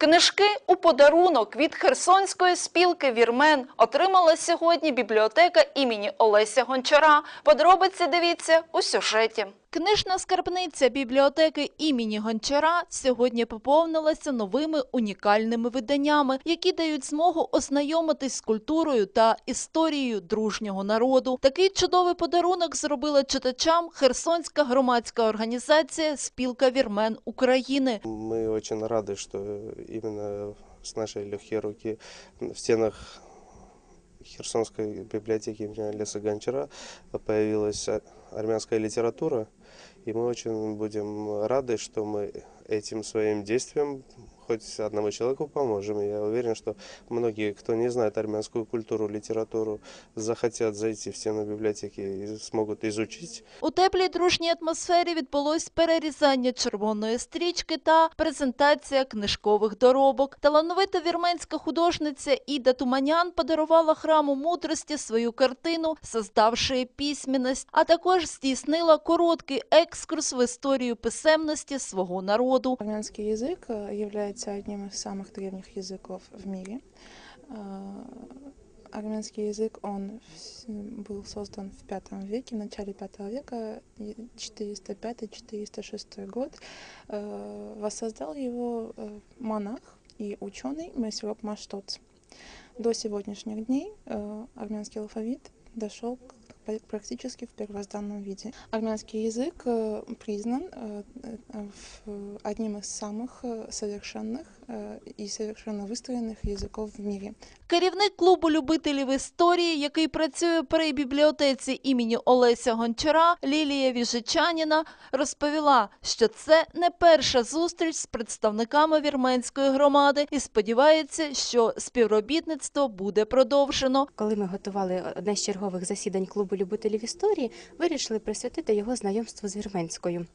Книжки у подарунок від Херсонської спілки Вірмен отримала сьогодні бібліотека імені Олеся Гончара. Подробиці дивіться у сюжеті. Книжна скарбниця бібліотеки імені Гончара сьогодні поповнилася новими унікальними виданнями, які дають змогу ознайомитись з культурою та історією дружнього народу. Такий чудовий подарунок зробила читачам Херсонська громадська організація Спілка Вірмен України. Мы очень рады, что именно с нашей легкой руки в стенах Херсонской библиотеки имени Леса Гончара появилась армянская литература. И мы очень будем рады, что мы этим своим действием хоть одному человеку поможем. Я уверен, что многие, кто не знает армянскую культуру, литературу, захотят зайти в стену библиотеки и смогут изучить У теплій дружній атмосфері відбулось перерізання червоної стрічки та презентація книжкових доробок. Талановита вірменська художниця Іда Туманян подарувала храму мудрості свою картину, создавши письменність, а також здійснила короткий екскурс в історію писемності свого народу. Армянский язык э, является одним из самых древних языков в мире. А, Армянский язык, он был создан в V веке, в начале V века, и 405-406 год. Э, Воссоздал его э, монах и ученый Мессироп Маштоц. До сегодняшних дней э, армянский алфавит дошел к практически в первозданном виде. Армянский язык э, признан э, э, в- одним из самых э, совершенных э, и совершенно выстроенных языков в мире. Керівник клубу любителів історії, який працює при бібліотеці імені Олеся Гончара, Лілія Віжичаніна, розповіла, що це не перша зустріч з представниками вірменської громади і сподівається, що співробітництво буде продовжено. Коли ми готували одне з чергових засідань клубу любителів історії, вирішили присвятити його знайомству з вірменською.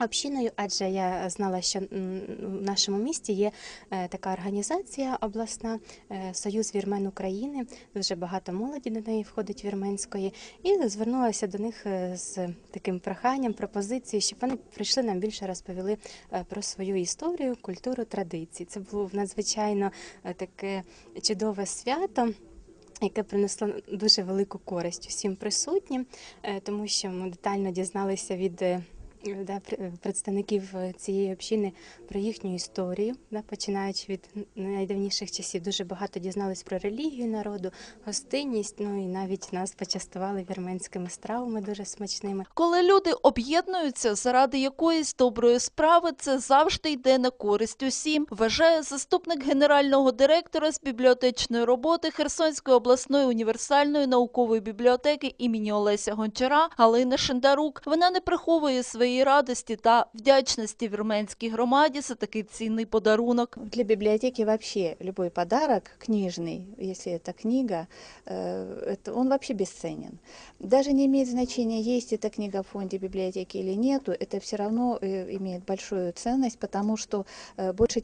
Общиною, адже я знала, що в нашому місті є е, така організація обласна е, Союз Вірмен України. Дуже багато молоді до неї входить вірменської, і звернулася до них е, з таким проханням, пропозицією, щоб вони прийшли нам більше розповіли про свою історію, культуру, традиції. Це було надзвичайно таке чудове свято яке принесло дуже велику користь усім присутнім, тому що ми детально дізналися від да, представників е, цієї общини про їхню історію, да, починаючи від найдавніших часів. Дуже багато дізнались про релігію народу, гостинність. Ну і навіть нас почастували вірменськими стравами дуже смачними. Коли люди об'єднуються заради якоїсь доброї справи, це завжди йде на користь усім, вважає заступник генерального директора з бібліотечної роботи Херсонської обласної універсальної наукової бібліотеки імені Олеся Гончара Галина Шендарук. Вона не приховує своєї радості та вдячності вірменській громаді за такий цінний подарунок. Для библиотеки вообще любой подарок книжный, если это книга, э, это, он вообще бесценен. Даже не имеет значения, есть эта книга в фонде библиотеки или нету, это все равно э, имеет большую ценность, потому что э, больше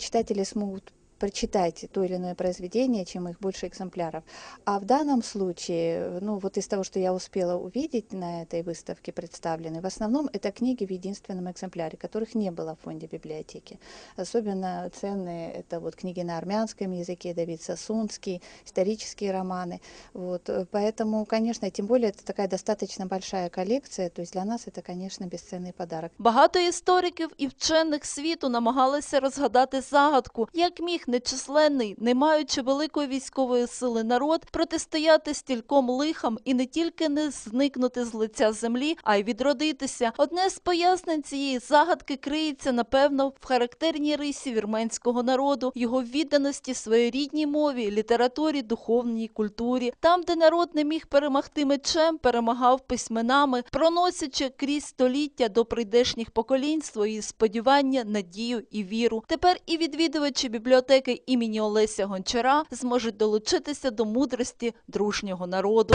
читатели смогут прочитать то или иное произведение, чем их больше экземпляров. А в данном случае, ну вот из того, что я успела увидеть на этой выставке представлены, в основном это книги в единственном экземпляре, которых не было в фонде библиотеки. Особенно ценные это вот книги на армянском языке, Давид Сосунский, исторические романы. Вот, э, поэтому, конечно, тем более это такая достаточно большая коллекция, то есть для нас это, конечно, бесценный подарок. Багато істориків і вчених світу намагалися розгадати загадку, як міг нечисленний, не маючи великої військової сили народ, протистояти стільком лихам і не тільки не зникнути з лиця землі, а й відродитися. Одне з пояснень цієї загадки криється, напевно, в характерній рисі вірменського народу, його відданості своїй рідній мові, літературі, духовній культурі. Там, де народ не міг перемогти мечем, перемагав письменами, проносячи крізь століття до прийдешніх поколінь свої сподівання, надію і віру. Тепер і відвідувачі бібліотеки імені Олеся Гончара зможуть долучитися до мудрості дружнього народу.